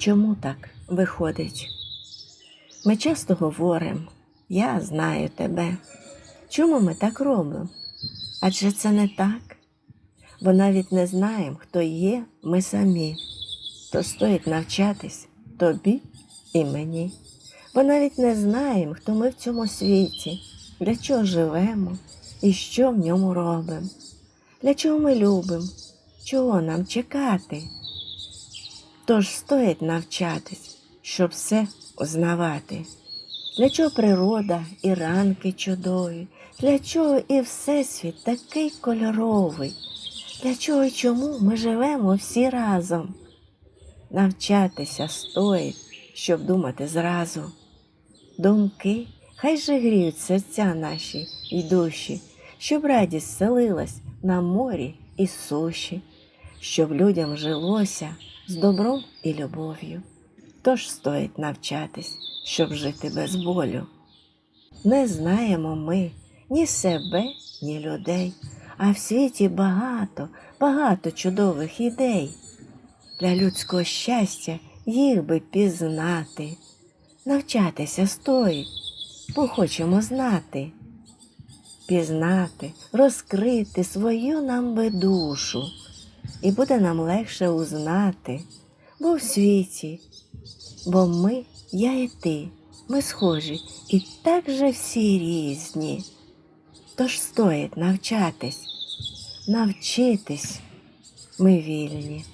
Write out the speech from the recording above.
Чому так виходить? Ми часто говоримо, я знаю тебе. Чому ми так робимо? Адже це не так, бо навіть не знаємо, хто є ми самі. То стоїть навчатись тобі і мені. Бо навіть не знаємо, хто ми в цьому світі, для чого живемо і що в ньому робимо, для чого ми любимо, чого нам чекати. Тож стоїть навчатись, щоб все узнавати. Для чого природа і ранки чудові, для чого і всесвіт такий кольоровий, для чого і чому ми живемо всі разом. Навчатися стоїть, щоб думати зразу. Думки хай же гріють серця наші й душі, щоб радість селилась на морі і суші, щоб людям жилося з добром і любов'ю. Тож стоїть навчатись, щоб жити без болю. Не знаємо ми ні себе, ні людей, а в світі багато, багато чудових ідей. Для людського щастя їх би пізнати. Навчатися стоїть, бо хочемо знати. Пізнати, розкрити свою нам би душу, і буде нам легше узнати, бо в світі, бо ми, я і ти, ми схожі і так же всі різні. Тож стоїть навчатись, навчитись, ми вільні.